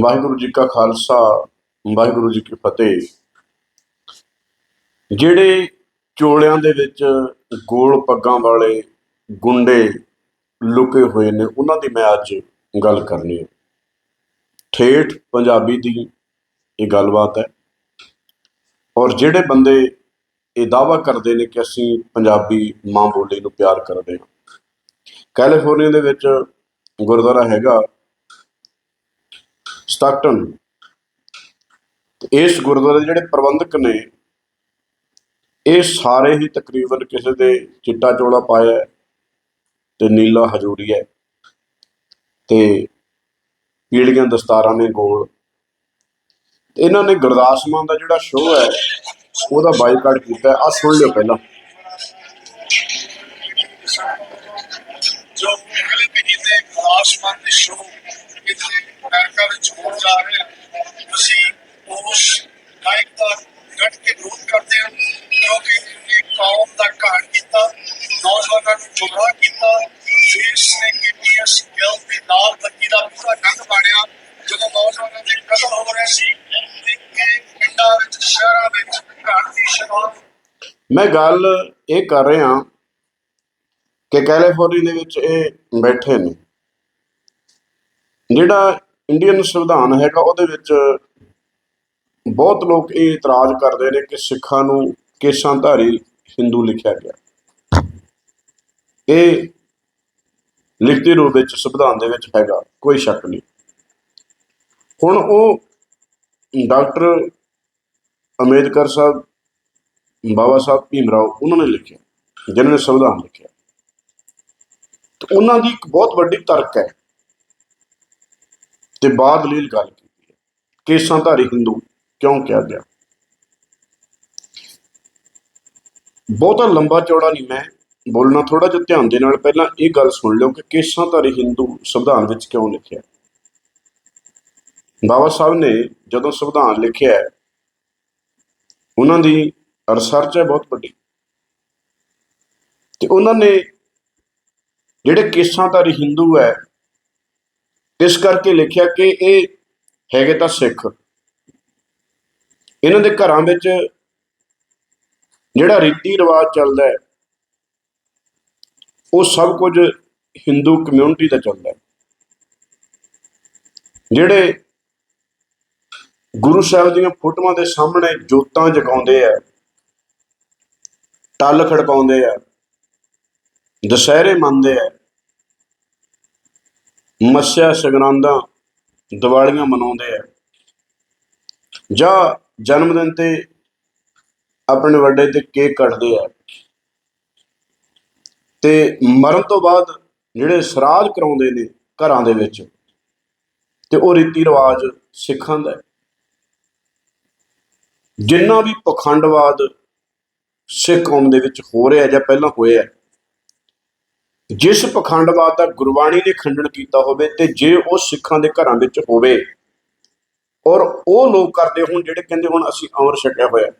ਵਾਹਿਗੁਰੂ ਜੀ ਕਾ ਖਾਲਸਾ, ਵਾਹਿਗੁਰੂ ਜੀ ਕੀ ਫਤਿਹ। ਜਿਹੜੇ ਚੋਲਿਆਂ ਦੇ ਵਿੱਚ ਗੋਲ ਪੱਗਾਂ ਵਾਲੇ ਗੁੰਡੇ ਲੁਕੇ ਹੋਏ ਨੇ, ਉਹਨਾਂ ਦੀ ਮੈਂ ਅੱਜ ਗੱਲ ਕਰਨੀ ਹੈ। ਠੇਠ ਪੰਜਾਬੀ ਦੀ ਇਹ ਗੱਲਬਾਤ ਹੈ। ਔਰ ਜਿਹੜੇ ਬੰਦੇ ਇਹ ਦਾਵਾ ਕਰਦੇ ਨੇ ਕਿ ਅਸੀਂ ਪੰਜਾਬੀ ਮਾਂ ਬੋਲੀ ਨੂੰ ਪਿਆਰ ਕਰਦੇ ਹਾਂ। ਕੈਲੀਫੋਰਨੀਆ ਦੇ ਵਿੱਚ ਗੁਰਦੁਆਰਾ ਹੈਗਾ ਸਟਾਕਟਨ ਇਸ ਗੁਰਦੁਆਰੇ ਦੇ ਜਿਹੜੇ ਪ੍ਰਬੰਧਕ ਨੇ, ਇਹ ਸਾਰੇ ਹੀ ਤਕਰੀਬਨ ਕਿਸੇ ਦੇ ਚਿੱਟਾ ਚੋਲਾ ਪਾਇਆ ਤੇ ਨੀਲਾ ਹਜੂਰੀ ਹੈ। ਤੇ ਪੀਲੀਆਂ ਦਸਤਾਰਾਂ ਨੇ ਗੋਲ। ਤੇ ਇਹਨਾਂ ਨੇ ਗੁਰਦਾਸ ਮਾਨ ਦਾ ਜਿਹੜਾ ਸ਼ੋਅ ਹੈ, ਉਹਦਾ ਬਾਈਕਾਟ ਕੀਤਾ। ਆ ਸੁਣ ਲਿਓ ਪਹਿਲਾਂ। ਜੋ ਅਗਲੇ ਮਹੀਨੇ ਆਸਮਾਨ ਦੇ ਸ਼ੋਅ ਇੱਥੇ ਅਮਰੀਕਾ ਵਿੱਚ ਹੋਣ ਜਾ ਰਹੇ ਹਨ ਤੁਸੀਂ ਉਸ ਨਾਇਕ ਦਾ ਡਟ ਕੇ ਵਿਰੋਧ ਕਰਦੇ ਹੋ ਕਿਉਂਕਿ ਇਹ ਕੌਮ ਦਾ ਘਾਣ ਕੀਤਾ, ਨੌਜਵਾਨਾਂ ਨੂੰ ਗੁੰਮਰਾਹ ਕੀਤਾ, ਦੇਸ਼ ਨੇ ਕੇਪੀਐਸ ਗਿਲ ਦੇ ਨਾਲ ਬੱਤੀ ਦਾ ਪੂਰਾ ਗੰਦ ਪਾੜਿਆ, ਜਦੋਂ ਨੌਜਵਾਨਾਂ ਦੇ ਕਤਲ ਹੋ ਰਹੇ ਸੀ ਤੇ ਪਿੰਡਾਂ ਵਿੱਚ, ਸ਼ਹਿਰਾਂ ਵਿੱਚ ਘਾਣ ਦੀ ਸ਼ੁਰੂਆਤ। ਮੈਂ ਗੱਲ ਇਹ ਕਰ ਰਿਹਾ ਕਿ ਕੈਲੀਫੋਰਨੀਆ ਦੇ ਵਿੱਚ ਇਹ ਬੈਠੇ ਨੇ। ਜਿਹੜਾ ਇੰਡੀਅਨ ਸੰਵਿਧਾਨ ਹੈਗਾ, ਉਹਦੇ ਵਿੱਚ ਬਹੁਤ ਲੋਕ ਇਹ ਇਤਰਾਜ਼ ਕਰਦੇ ਨੇ ਕਿ ਸਿੱਖਾਂ ਨੂੰ ਕੇਸਾਂਧਾਰੀ ਹਿੰਦੂ ਲਿਖਿਆ ਗਿਆ। ਇਹ ਲਿਖਤੀ ਰੂਪ ਵਿੱਚ ਸੰਵਿਧਾਨ ਦੇ ਵਿੱਚ ਹੈਗਾ, ਕੋਈ ਸ਼ੱਕ ਨਹੀਂ। ਹੁਣ ਉਹ ਡਾਕਟਰ ਅੰਬੇਦਕਰ ਸਾਹਿਬ, ਬਾਬਾ ਸਾਹਿਬ ਭੀਮ ਰਾਓ ਉਹਨਾਂ ਨੇ ਲਿਖਿਆ ਜਿਨ੍ਹਾਂ ਨੇ ਸੰਵਿਧਾਨ ਲਿਖਿਆ। ਤੇ ਉਹਨਾਂ ਦੀ ਇੱਕ ਬਹੁਤ ਵੱਡੀ ਤਰਕ ਹੈ। ਤੇ ਬਾਅਦ ਲੀਲ ਗੱਲ ਕੀਤੀ ਹੈ। ਕੇਸਾਂਧਾਰੀ ਹਿੰਦੂ ਕਿਉਂ ਕਿਹਾ ਗਿਆ? ਬਹੁਤਾ ਲੰਬਾ ਚੌੜਾ ਨਹੀਂ ਮੈਂ। ਬੋਲਣਾ ਥੋੜਾ ਜਿਹਾ ਧਿਆਨ ਦੇ ਨਾਲ ਪਹਿਲਾਂ ਇਹ ਗੱਲ ਸੁਣ ਲਿਓ ਕਿ ਕੇਸਾਂ ਧਾਰੀ ਹਿੰਦੂ ਸੰਵਿਧਾਨ ਵਿੱਚ ਕਿਉਂ ਲਿਖਿਆ ਬਾਬਾ ਸਾਹਿਬ ਨੇ ਜਦੋਂ ਸੰਵਿਧਾਨ ਲਿਖਿਆ ਉਹਨਾਂ ਦੀ ਰਿਸਰਚ ਹੈ ਬਹੁਤ ਵੱਡੀ। ਤੇ ਉਹਨਾਂ ਨੇ ਜਿਹੜੇ ਕੇਸਾਂਧਾਰੀ ਹਿੰਦੂ ਹੈ ਇਸ ਕਰਕੇ ਲਿਖਿਆ ਕਿ ਇਹ ਹੈਗੇ ਤਾਂ ਸਿੱਖ। ਇਹਨਾਂ ਦੇ ਘਰਾਂ ਵਿੱਚ ਜਿਹੜਾ ਰੀਤੀ ਰਿਵਾਜ ਚੱਲਦਾ ਹੈ, ਉਹ ਸਭ ਕੁਝ ਹਿੰਦੂ ਕਮਿਊਨਿਟੀ ਦਾ ਚੱਲਦਾ ਹੈ। ਜਿਹੜੇ ਗੁਰੂ ਸਾਹਿਬ ਦੀਆਂ ਫੋਟੋਆਂ ਦੇ ਸਾਹਮਣੇ ਜੋਤਾਂ ਜਗਾਉਂਦੇ ਆ, ਟੱਲ ਖੜਕਾਉਂਦੇ ਆ, ਦੁਸਹਿਰੇ ਮੰਨਦੇ ਆ ਮੱਸਿਆ ਸਗਰਾਂਦਾ ਦੀਵਾਲੀਆਂ ਮਨਾਉਂਦੇ ਆ। ਜਾਂ ਜਨਮ ਦਿਨ ਤੇ ਆਪਣੇ ਵੱਡੇ ਤੇ ਕੇਕ ਕੱਟਦੇ ਆ। ਤੇ ਮਰਨ ਤੋਂ ਬਾਅਦ ਜਿਹੜੇ ਸਰਾਧ ਕਰਾਉਂਦੇ ਨੇ ਘਰਾਂ ਦੇ ਵਿੱਚ, ਤੇ ਉਹ ਰੀਤੀ ਰਿਵਾਜ ਸਿੱਖਾਂ ਦਾ ਜਿੰਨਾ ਵੀ ਪਖੰਡਵਾਦ ਸਿੱਖ ਕੌਮ ਦੇ ਵਿੱਚ ਹੋ ਰਿਹਾ ਜਾਂ ਪਹਿਲਾਂ ਹੋਇਆ ਜਿਸ ਪਖੰਡਵਾਦ ਦਾ ਗੁਰਬਾਣੀ ਨੇ ਖੰਡਨ ਕੀਤਾ ਹੋਵੇ ਤੇ ਜੇ ਉਹ ਸਿੱਖਾਂ ਦੇ ਘਰਾਂ ਵਿੱਚ ਹੋਵੇ, ਔਰ ਉਹ ਲੋਕ ਕਰਦੇ ਹੋਣ ਜਿਹੜੇ ਕਹਿੰਦੇ ਹੁਣ ਅਸੀਂ ਅਮਰ ਛਕਿਆ ਹੋਇਆ।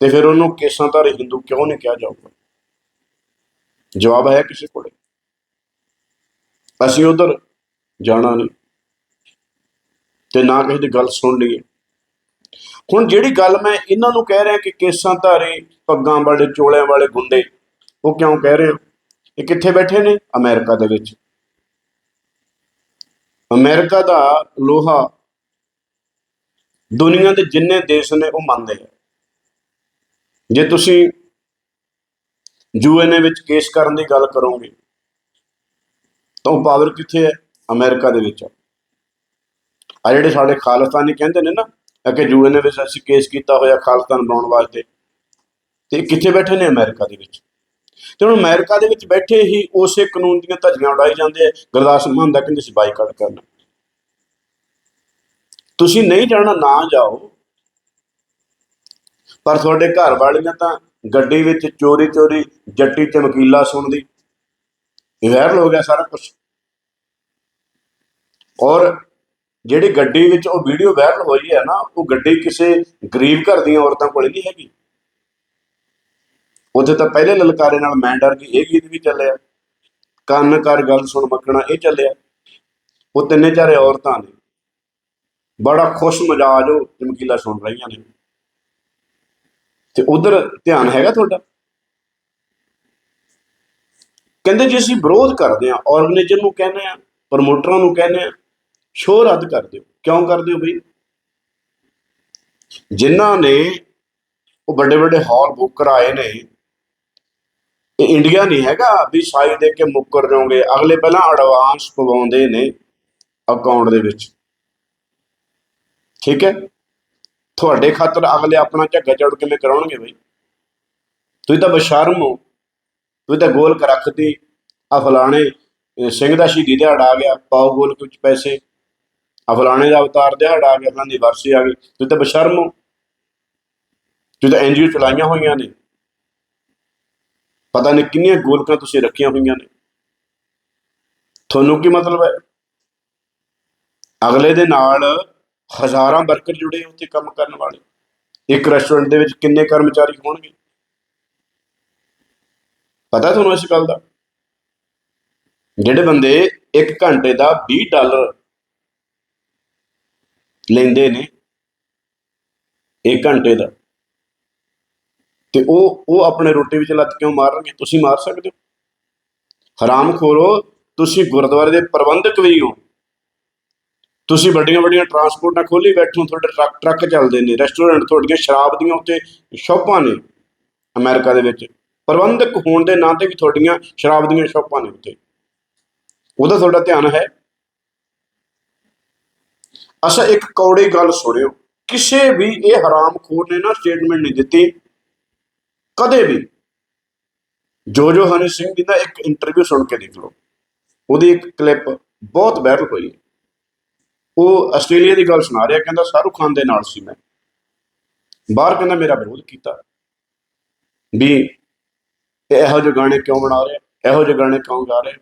ਤੇ ਫਿਰ ਉਹਨੂੰ ਕੇਸਾਂ ਧਾਰੇ ਹਿੰਦੂ ਕਿਉਂ ਨਹੀਂ ਕਿਹਾ ਜਾਊਗਾ? ਜਵਾਬ ਹੈ ਕਿਸੇ ਕੋਲੇ। ਅਸੀਂ ਉਧਰ ਜਾਣਾ ਨਹੀਂ। ਤੇ ਨਾ ਕਿਸੇ ਦੀ ਗੱਲ ਸੁਣ ਲਈਏ। ਹੁਣ ਜਿਹੜੀ ਗੱਲ ਮੈਂ ਇਹਨਾਂ ਨੂੰ ਕਹਿ ਰਿਹਾ ਕਿ ਕੇਸਾਂ ਧਾਰੇ, ਪੱਗਾਂ ਵਾਲੇ, ਚੋਲਿਆਂ ਵਾਲੇ ਗੁੰਡੇ, ਉਹ ਕਿਉਂ ਕਹਿ ਰਹੇ ਹੋ? ਇਹ ਕਿੱਥੇ ਬੈਠੇ ਨੇ? ਅਮਰੀਕਾ ਦੇ ਵਿੱਚ। ਅਮਰੀਕਾ ਦਾ ਲੋਹਾ ਦੁਨੀਆ ਦੇ ਜਿੰਨੇ ਦੇਸ਼ ਨੇ, ਉਹ ਮੰਨਦੇ ਆ। ਜੇ ਤੁਸੀਂ ਯੂਐਨਏ ਵਿੱਚ ਕੇਸ ਕਰਨ ਦੀ ਗੱਲ ਕਰੋਗੇ, ਤਾਂ ਉਹ ਪਾਵਰ ਕਿੱਥੇ ਹੈ? ਅਮਰੀਕਾ ਦੇ ਵਿੱਚ ਆ। ਜਿਹੜੇ ਸਾਡੇ ਖਾਲਿਸਤਾਨੀ ਕਹਿੰਦੇ ਨੇ ਨਾ ਕਿ ਯੂਐਨਏ ਵਿੱਚ ਅਸੀਂ ਕੇਸ ਕੀਤਾ ਹੋਇਆ ਖਾਲਿਸਤਾਨ ਬਣਾਉਣ ਵਾਸਤੇ, ਤੇ ਕਿੱਥੇ ਬੈਠੇ ਨੇ ਅਮਰੀਕਾ ਦੇ ਵਿੱਚ? ਤੇ ਹੁਣ ਅਮਰੀਕਾ ਦੇ ਵਿੱਚ ਬੈਠੇ ਹੀ ਉਸੇ ਕਾਨੂੰਨ ਦੀਆਂ ਧੱਜੀਆਂ ਉਡਾਈ ਜਾਂਦੇ ਆ। ਗੁਰਦਾਸ ਮਾਨ ਦਾ ਕਹਿੰਦੇ ਸੀ ਬਾਈਕਾਟ ਕਰਨਾ। ਤੁਸੀਂ ਨਹੀਂ ਜਾਣਾ, ਨਾ ਜਾਓ। ਪਰ ਤੁਹਾਡੇ ਘਰ ਵਾਲੀਆਂ ਤਾਂ ਗੱਡੀ ਵਿੱਚ ਚੋਰੀ ਚੋਰੀ ਜੱਟੀ ਚਮਕੀਲਾ ਸੁਣਦੀ। ਵਾਇਰਲ ਹੋ ਗਿਆ ਸਾਰਾ ਕੁਝ ਔਰ ਜਿਹੜੀ ਗੱਡੀ ਵਿੱਚ ਉਹ ਵੀਡੀਓ ਵਾਇਰਲ ਹੋਈ ਹੈ ਨਾ, ਉਹ ਗੱਡੀ ਕਿਸੇ ਗਰੀਬ ਘਰ ਦੀਆਂ ਔਰਤਾਂ ਕੋਲ ਨਹੀਂ ਹੈਗੀ। ਉੱਥੇ ਤਾਂ ਪਹਿਲੇ ਲਲਕਾਰੇ ਨਾਲ ਮੈਂ ਡਰ ਗਈ ਇਹ ਗੀਤ ਵੀ ਚੱਲਿਆ। ਕੰਨ ਕਰ ਗੱਲ ਸੁਣ ਮੱਖਣਾ ਇਹ ਚੱਲਿਆ। ਉਹ ਤਿੰਨੇ ਚਾਰੇ ਔਰਤਾਂ ਨੇ। ਬੜਾ ਖੁਸ਼ ਮਜਾਜ ਉਹ ਚਮਕੀਲਾ ਸੁਣ ਰਹੀਆਂ ਨੇ। ਤੇ ਉਧਰ ਧਿਆਨ ਹੈਗਾ ਤੁਹਾਡਾ? ਕਹਿੰਦੇ ਜੇ, ਅਸੀਂ ਵਿਰੋਧ ਕਰਦੇ ਆ ਆਰਗੇਨਾਈਜ਼ਰ ਨੂੰ ਕਹਿੰਦੇ ਆ ਪ੍ਰਮੋਟਰਾਂ ਨੂੰ ਕਹਿੰਦੇ ਆ ਸ਼ੋਅ ਰੱਦ ਕਰ ਦਿਓ। ਕਿਉਂ ਕਰ ਦਿਓ ਬਈ? ਜਿਨ੍ਹਾਂ ਨੇ ਉਹ ਵੱਡੇ ਵੱਡੇ ਹਾਲ ਬੁੱਕ ਕਰਾਏ ਨੇ ਇਹ ਇੰਡੀਆ ਨਹੀਂ ਹੈਗਾ, ਵੀ ਸਾਈ ਦੇ ਕੇ ਮੁੱਕਰ ਜਾਓਗੇ। ਅਗਲੇ ਪਹਿਲਾਂ ਐਡਵਾਂਸ ਪਵਾਉਂਦੇ ਨੇ ਅਕਾਊਂਟ ਦੇ ਵਿੱਚ। ਠੀਕ ਹੈ? ਤੁਹਾਡੇ ਖਾਤਰ ਅਗਲੇ ਆਪਣਾ ਝੱਗਾ ਚੜ ਕਿਵੇਂ ਕਰਾਉਣਗੇ ਬਈ। ਤੁਸੀਂ ਤਾਂ ਬਸ਼ਰਮ ਹੋ। ਤੁਸੀਂ ਤਾਂ ਗੋਲ ਕਰ ਰੱਖਤੀ ਆ ਫਲਾਣੇ ਸਿੰਘ ਦਾ ਸ਼ਹੀਦੀ ਦਿਹਾੜਾ ਆ ਗਿਆ, ਪਾਓ ਗੋਲ ਕੁਝ ਪੈਸੇ। ਆ ਫਲਾਣੇ ਦਾ ਅਵਤਾਰ ਦਿਹਾੜਾ ਆ ਗਿਆ, ਫਲਾਣੇ ਦੀ ਵਰਸੀ ਆ ਗਈ। ਤੁਸੀਂ ਤਾਂ ਬਸ਼ਰਮ ਹੋ। ਤੁਸੀਂ ਤਾਂ ਐਨਜੀਓ ਚਲਾਈਆਂ ਹੋਈਆਂ ਨੇ। ਪਤਾ ਨਹੀਂ ਕਿੰਨੀਆਂ ਗੋਲਕਾਂ ਤੁਸੀਂ ਰੱਖੀਆਂ ਹੋਈਆਂ ਨੇ। ਤੁਹਾਨੂੰ ਕੀ ਮਤਲਬ ਹੈ? ਅਗਲੇ ਦੇ ਨਾਲ ਹਜ਼ਾਰਾਂ ਵਰਕਰ ਜੁੜੇ ਉੱਥੇ ਕੰਮ ਕਰਨ ਵਾਲੇ। ਇੱਕ ਰੈਸਟੋਰੈਂਟ ਦੇ ਵਿੱਚ ਕਿੰਨੇ ਕਰਮਚਾਰੀ ਹੋਣਗੇ? ਪਤਾ ਤੁਹਾਨੂੰ ਇਸ ਗੱਲ ਦਾ? ਜਿਹੜੇ ਬੰਦੇ 1 ਘੰਟੇ ਦਾ 20 ਡਾਲਰ ਲੈਂਦੇ ਨੇ 1 ਘੰਟੇ ਦਾ। ਤੇ ਉਹ ਉਹ ਆਪਣੇ ਰੋਟੀ ਵਿੱਚ ਲੱਤ ਕਿਉਂ ਮਾਰਨਗੇ? ਤੁਸੀਂ ਮਾਰ ਸਕਦੇ ਹੋ। ਹਰਾਮ ਖੋਰੋ, ਤੁਸੀਂ ਗੁਰਦੁਆਰੇ ਦੇ ਪ੍ਰਬੰਧਕ ਵੀ ਹੋ। ਤੁਸੀਂ ਵੱਡੀਆਂ ਵੱਡੀਆਂ ਟਰਾਂਸਪੋਰਟਾਂ ਖੋਲੀ ਬੈਠੋ ਤੁਹਾਡੇ ਟਰੱਕ ਟਰੱਕ ਚੱਲਦੇ ਨੇ। ਰੈਸਟੋਰੈਂਟ ਤੁਹਾਡੀਆਂ ਸ਼ਰਾਬ ਦੀਆਂ ਉੱਤੇ ਸ਼ਾਪਾਂ ਨੇ ਅਮਰੀਕਾ ਦੇ ਵਿੱਚ। ਪ੍ਰਬੰਧਕ ਹੋਣ ਦੇ ਨਾਂ ਤੇ ਵੀ ਤੁਹਾਡੀਆਂ ਸ਼ਰਾਬ ਦੀਆਂ ਸ਼ਾਪਾਂ ਨੇ ਉੱਤੇ ਉਹਦਾ ਤੁਹਾਡਾ ਧਿਆਨ ਹੈ। ਅੱਛਾ, ਇੱਕ ਕੌੜੀ ਗੱਲ ਸੁਣਿਓ। ਕਿਸੇ ਵੀ ਇਹ ਹਰਾਮ ਖੋਰ ਨੇ ਨਾ ਸਟੇਟਮੈਂਟ ਨਹੀਂ ਦਿੱਤੀ। ਕਦੇ ਵੀ। ਜੋ ਜੋ ਹਨੀ ਸਿੰਘ ਜੀ ਦਾ ਇੱਕ ਇੰਟਰਵਿਊ ਸੁਣ ਕੇ ਦੇਖ ਲਓ। ਉਹਦੀ ਇੱਕ ਕਲਿੱਪ ਬਹੁਤ ਵਾਇਰਲ ਹੋਈ ਹੈ। ਉਹ ਆਸਟ੍ਰੇਲੀਆ ਦੀ ਗੱਲ ਸੁਣਾ ਰਿਹਾ, ਕਹਿੰਦਾ ਸ਼ਾਹਰੁਖ ਖਾਨ ਦੇ ਨਾਲ ਸੀ ਮੈਂ। ਬਾਹਰ ਕਹਿੰਦਾ ਮੇਰਾ ਵਿਰੋਧ ਕੀਤਾ। ਵੀ ਇਹੋ ਜਿਹੇ ਗਾਣੇ ਕਿਉਂ ਬਣਾ ਰਿਹਾ? ਇਹੋ ਜਿਹੇ ਗਾਣੇ ਕਿਉਂ ਗਾ ਰਿਹਾ?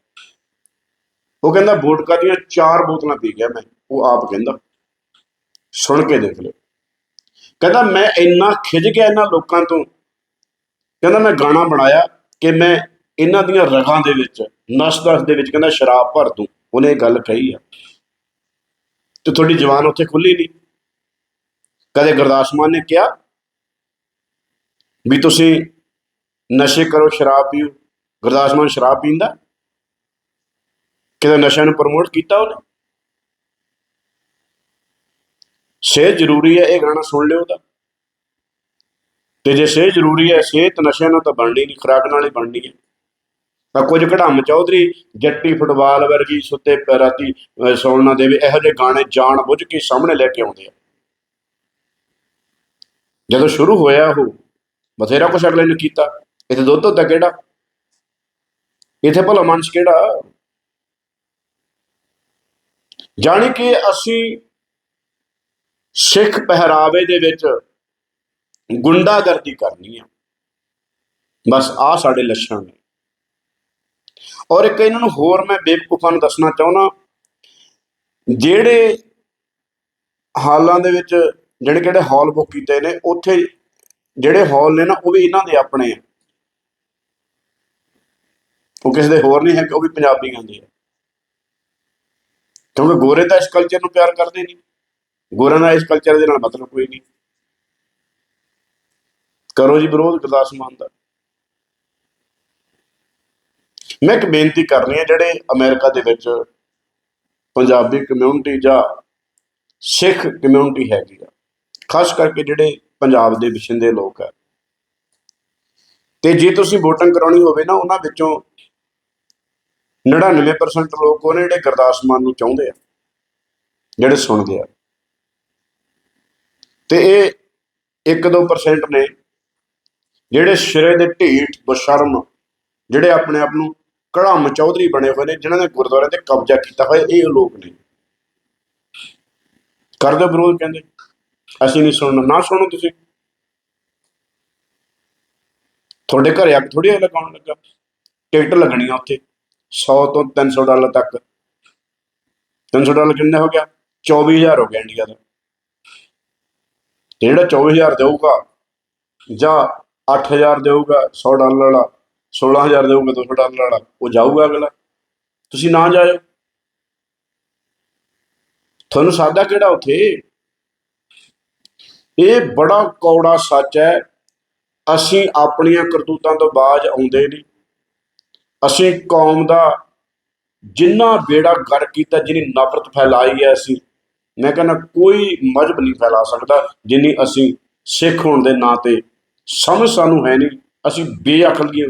ਉਹ ਕਹਿੰਦਾ ਵੋਡਕਾ ਦੀਆਂ ਚਾਰ ਬੋਤਲਾਂ ਪੀ ਗਿਆ ਮੈਂ। ਉਹ ਆਪ ਕਹਿੰਦਾ। ਸੁਣ ਕੇ ਦੇਖ ਲਿਓ। ਕਹਿੰਦਾ ਮੈਂ ਇੰਨਾ ਖਿਜ ਗਿਆ ਇਹਨਾਂ ਲੋਕਾਂ ਤੋਂ ਕਹਿੰਦਾ ਮੈਂ ਗਾਣਾ ਬਣਾਇਆ ਕਿ ਮੈਂ ਇਹਨਾਂ ਦੀਆਂ ਰਗਾਂ ਦੇ ਵਿੱਚ, ਨਸ ਦਸ ਦੇ ਵਿੱਚ ਕਹਿੰਦਾ ਸ਼ਰਾਬ ਭਰ ਦੂੰ। ਉਹਨੇ ਇਹ ਗੱਲ ਕਹੀ ਆ। ਤੇ ਤੁਹਾਡੀ ਜਵਾਨ ਉੱਥੇ ਖੁੱਲੀ ਨਹੀਂ। ਕਦੇ ਗੁਰਦਾਸ ਮਾਨ ਨੇ ਕਿਹਾ ਵੀ ਤੁਸੀਂ ਨਸ਼ੇ ਕਰੋ, ਸ਼ਰਾਬ ਪੀਓ। ਗੁਰਦਾਸ ਮਾਨ ਸ਼ਰਾਬ ਪੀਂਦਾ। ਕਿਤੇ ਨਸ਼ਿਆਂ ਨੂੰ ਪ੍ਰਮੋਟ ਕੀਤਾ ਉਹਨੇ? ਸਿਹਤ ਜ਼ਰੂਰੀ ਹੈ, ਇਹ ਗਾਣਾ ਸੁਣ ਲਿਓ ਉਹਦਾ। ਤੇ ਜੇ ਸਿਹਤ ਜ਼ਰੂਰੀ ਹੈ, ਸਿਹਤ ਨਸ਼ਿਆਂ ਨਾਲ ਤਾਂ ਬਣਨੀ ਨਹੀਂ, ਖੁਰਾਕ ਨਾਲ ਹੀ ਬਣਨੀ ਹੈ। ਤਾਂ ਕੁਝ ਕਢਮ ਚੌਧਰੀ ਜੱਟੀ ਫੁੱਟਬਾਲ ਵਰਗੀ ਸੁੱਤੇ ਪੈਰਾਂ ਦੀ ਸੌਣ ਨਾ ਦੇਵੇ, ਇਹੋ ਜਿਹੇ ਗਾਣੇ ਜਾਣ ਬੁੱਝ ਕੇ ਸਾਹਮਣੇ ਲੈ ਕੇ ਆਉਂਦੇ ਆ। ਜਦੋਂ ਸ਼ੁਰੂ ਹੋਇਆ ਉਹ, ਬਥੇਰਾ ਕੁਛ ਅਗਲੇ ਨੇ ਕੀਤਾ। ਇੱਥੇ ਦੁੱਧ ਹੁੰਦਾ ਕਿਹੜਾ? ਇੱਥੇ ਭਲਾ ਮਨਸ ਕਿਹੜਾ? ਜਾਣੀ ਕਿ ਅਸੀਂ ਸਿੱਖ ਪਹਿਰਾਵੇ ਦੇ ਵਿੱਚ ਗੁੰਡਾਗਰਦੀ ਕਰਨੀ ਆ। ਬਸ ਆ ਸਾਡੇ ਲੱਛਣ ਨੇ। ਔਰ ਇੱਕ ਇਹਨਾਂ ਨੂੰ ਹੋਰ ਮੈਂ ਬੇਵਕੂਫਾਂ ਨੂੰ ਦੱਸਣਾ ਚਾਹੁੰਦਾ, ਜਿਹੜੇ ਹਾਲਾਂ ਦੇ ਵਿੱਚ ਜਿਹੜੇ ਕਿਹੜੇ ਹਾਲ ਬੁੱਕ ਕੀਤੇ ਨੇ, ਉੱਥੇ ਜਿਹੜੇ ਹਾਲ ਨੇ ਨਾ, ਉਹ ਵੀ ਇਹਨਾਂ ਦੇ ਆਪਣੇ ਆ। ਉਹ ਕਿਸੇ ਦੇ ਹੋਰ ਨਹੀਂ ਹੈ ਕਿ ਉਹ ਵੀ ਪੰਜਾਬੀਆਂ ਦੇ ਆ। ਕਿਉਂਕਿ ਗੋਰੇ ਤਾਂ ਇਸ ਕਲਚਰ ਨੂੰ ਪਿਆਰ ਕਰਦੇ ਨਹੀਂ। ਗੋਰਿਆਂ ਦਾ ਇਸ ਕਲਚਰ ਦੇ ਨਾਲ ਮਤਲਬ ਕੋਈ ਨਹੀਂ। ਕਰੋ ਜੀ ਵਿਰੋਧ, ਗੁਰਦਾਸ ਮਾਨ ਦਾ। ਮੈਂ ਇੱਕ ਬੇਨਤੀ ਕਰਨੀ ਹੈ, ਜਿਹੜੇ ਅਮਰੀਕਾ ਦੇ ਵਿੱਚ ਪੰਜਾਬੀ ਕਮਿਊਨਿਟੀ ਜਾਂ ਸਿੱਖ ਕਮਿਊਨਿਟੀ ਹੈਗੀ ਆ, ਖਾਸ ਕਰਕੇ ਜਿਹੜੇ ਪੰਜਾਬ ਦੇ ਵਿਛਿੰਦੇ ਲੋਕ ਆ, ਤੇ ਜੇ ਤੁਸੀਂ ਵੋਟਿੰਗ ਕਰਾਉਣੀ ਹੋਵੇ ਨਾ, ਉਹਨਾਂ ਵਿੱਚੋਂ 99% ਲੋਕ ਉਹਨੇ ਜਿਹੜੇ ਗੁਰਦਾਸ ਮਾਨ ਨੂੰ ਚਾਹੁੰਦੇ ਆ, ਜਿਹੜੇ ਸੁਣਦੇ ਆ। ਤੇ ਇਹ 1-2% ਨੇ ਜਿਹੜੇ ਸਿਰੇ ਦੇ ਢੀਠ ਬਸ਼ਰਮ, ਜਿਹੜੇ ਆਪਣੇ ਆਪ ਨੂੰ ਕੜਾਮ ਚੌਧਰੀ ਬਣੇ ਹੋਏ ਨੇ, ਜਿਨ੍ਹਾਂ ਨੇ ਗੁਰਦੁਆਰੇ ਤੇ ਕਬਜ਼ਾ ਕੀਤਾ ਹੋਇਆ, ਇਹ ਲੋਕ ਨੇ। ਕਰਦੇ ਵਿਰੋਧ, ਕਹਿੰਦੇ। ਅਸੀਂ ਨਹੀਂ ਸੁਣਨਾ। ਨਾ ਸੁਣੋ ਤੁਸੀਂ। ਤੁਹਾਡੇ ਘਰੇ ਅੱਗ ਥੋੜੀ ਲਗਾਉਣ ਲੱਗਾ। ਟਿਕਟ ਲੱਗਣੀ ਆ ਉੱਥੇ। 100 ਤੋਂ 300 ਡਾਲਰ ਤੱਕ। 300 ਡਾਲਰ ਕਿੰਨੇ ਹੋ ਗਿਆ? 24000 ਹੋ ਗਿਆ ਇੰਡੀਆ ਦਾ। ਤੇ ਜਿਹੜਾ 24000 ਦੇਊਗਾ, ਜਾਂ 8000 ਦੇਊਗਾ 100 ਡਾਲਰ ਵਾਲਾ 16000 ਦੇਊਗਾ 200 ਡਾਲਰ ਵਾਲਾ, ਉਹ ਜਾਊਗਾ ਅਗਲਾ। ਤੁਸੀਂ ਨਾ ਜਾਇਓ। ਤੁਹਾਨੂੰ ਸਾਦਾ ਕਿਹੜਾ ਉੱਥੇ? ਇਹ ਬੜਾ ਕੌੜਾ ਸੱਚ ਹੈ। ਅਸੀਂ ਆਪਣੀਆਂ ਕਰਤੂਤਾਂ ਤੋਂ ਬਾਜ ਆਉਂਦੇ ਨਹੀਂ। ਅਸੀਂ ਕੌਮ ਦਾ ਜਿੰਨਾ ਬੇੜਾ ਗਰ ਕੀਤਾ, ਜਿੰਨੀ ਨਫ਼ਰਤ ਫੈਲਾਈ ਹੈ ਅਸੀਂ, ਮੈਂ ਕਹਿੰਦਾ ਕੋਈ ਮਜਬ ਨਹੀਂ ਫੈਲਾ ਸਕਦਾ ਜਿੰਨੀ ਅਸੀਂ ਸਿੱਖ ਹੋਣ ਦੇ ਨਾਂ ਤੇ ਸਮਝ ਸਾਨੂੰ ਹੈ ਨਹੀਂ। ਅਸੀਂ ਬੇਅਕਲੀਆਂ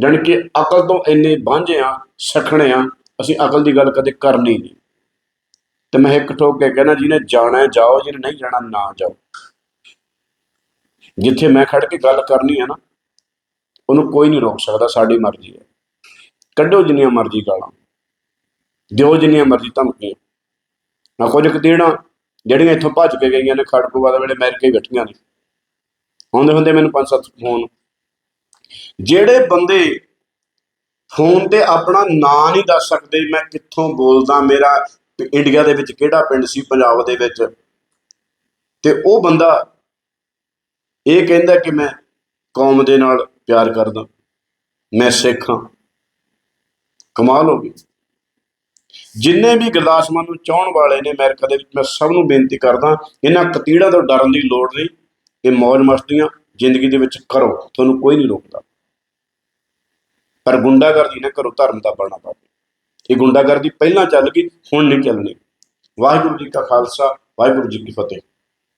ਜਾਣੀ ਕਿ ਅਕਲ ਤੋਂ ਇੰਨੇ ਵਾਂਝੇ ਆ ਸਖਣੇ ਆ ਅਸੀਂ ਅਕਲ ਦੀ ਗੱਲ ਕਦੇ ਕਰਨੀ ਨਹੀਂ। ਤੇ ਮੈਂ ਇੱਕ ਠੋਕ ਕੇ ਕਹਿਣਾ, ਜਿਹਨੇ ਜਾਣਾ ਜਾਓ, ਜਿਹਨੇ ਨਹੀਂ ਜਾਣਾ, ਨਾ ਜਾਓ। ਜਿੱਥੇ ਮੈਂ ਖੜ ਕੇ ਗੱਲ ਕਰਨੀ ਹੈ ਨਾ, ਉਹਨੂੰ ਕੋਈ ਨਹੀਂ ਰੋਕ ਸਕਦਾ, ਸਾਡੀ ਮਰਜ਼ੀ ਹੈ। ਕੱਢੋ ਜਿੰਨੀਆਂ ਮਰਜ਼ੀ ਗਾਲਾਂ। ਦਿਓ ਜਿੰਨੀਆਂ ਮਰਜ਼ੀ ਧਮਕੀਆਂ। ਨਾ ਕੁਝ ਦੇਣਾ, ਜਿਹੜੀਆਂ ਇੱਥੋਂ ਭੱਜ ਕੇ ਗਈਆਂ ਨੇ ਖੜਕੂਵਾ ਦੇ ਵੇਲੇ ਅਮਰੀਕਾ ਹੀ ਬੈਠੀਆਂ ਨੇ। ਆਉਂਦੇ ਹੁੰਦੇ ਮੈਨੂੰ ਪੰਜ ਸੱਤ ਫੋਨ। ਜਿਹੜੇ ਬੰਦੇ ਫੋਨ ਤੇ ਆਪਣਾ ਨਾਂ ਨਹੀਂ ਦੱਸ ਸਕਦੇ, ਮੈਂ ਕਿੱਥੋਂ ਬੋਲਦਾ, ਮੇਰਾ ਇੰਡੀਆ ਦੇ ਵਿੱਚ ਕਿਹੜਾ ਪਿੰਡ ਸੀ, ਪੰਜਾਬ ਦੇ ਵਿੱਚ। ਤੇ ਉਹ ਬੰਦਾ ਇਹ ਕਹਿੰਦਾ ਕਿ ਮੈਂ ਕੌਮ ਦੇ ਨਾਲ ਪਿਆਰ ਕਰਦਾ, ਮੈਂ ਸਿੱਖ ਹਾਂ। ਕਮਾਲ ਹੋ ਗਈ। ਜਿੰਨੇ ਵੀ ਗੁਰਦਾਸ ਮਾਨ ਨੂੰ ਚਾਹਣ ਵਾਲੇ ਨੇ ਅਮਰੀਕਾ ਦੇ ਵਿੱਚ, ਮੈਂ ਸਭ ਨੂੰ ਬੇਨਤੀ ਕਰਦਾ, ਇਹਨਾਂ ਕਤੀੜਾਂ ਤੋਂ ਡਰਨ ਦੀ ਲੋੜ ਨਹੀਂ। ਇਹ ਮੌਜ ਮਸਤੀਆਂ ਜ਼ਿੰਦਗੀ ਦੇ ਵਿੱਚ ਕਰੋ, ਤੁਹਾਨੂੰ ਕੋਈ ਨਹੀਂ ਰੋਕਦਾ। ਪਰ ਗੁੰਡਾਗਰਦੀ ਨਾ ਕਰੋ, ਧਰਮ ਦਾ ਬਣਨਾ ਪਵੇ ਇਹ ਗੁੰਡਾਗਰਦੀ ਪਹਿਲਾਂ ਚੱਲ ਗਈ, ਹੁਣ ਨਹੀਂ ਚੱਲਣੀ। ਵਾਹਿਗੁਰੂ ਜੀ ਕਾ ਖਾਲਸਾ, ਵਾਹਿਗੁਰੂ ਜੀ ਕੀ ਫਤਿਹ।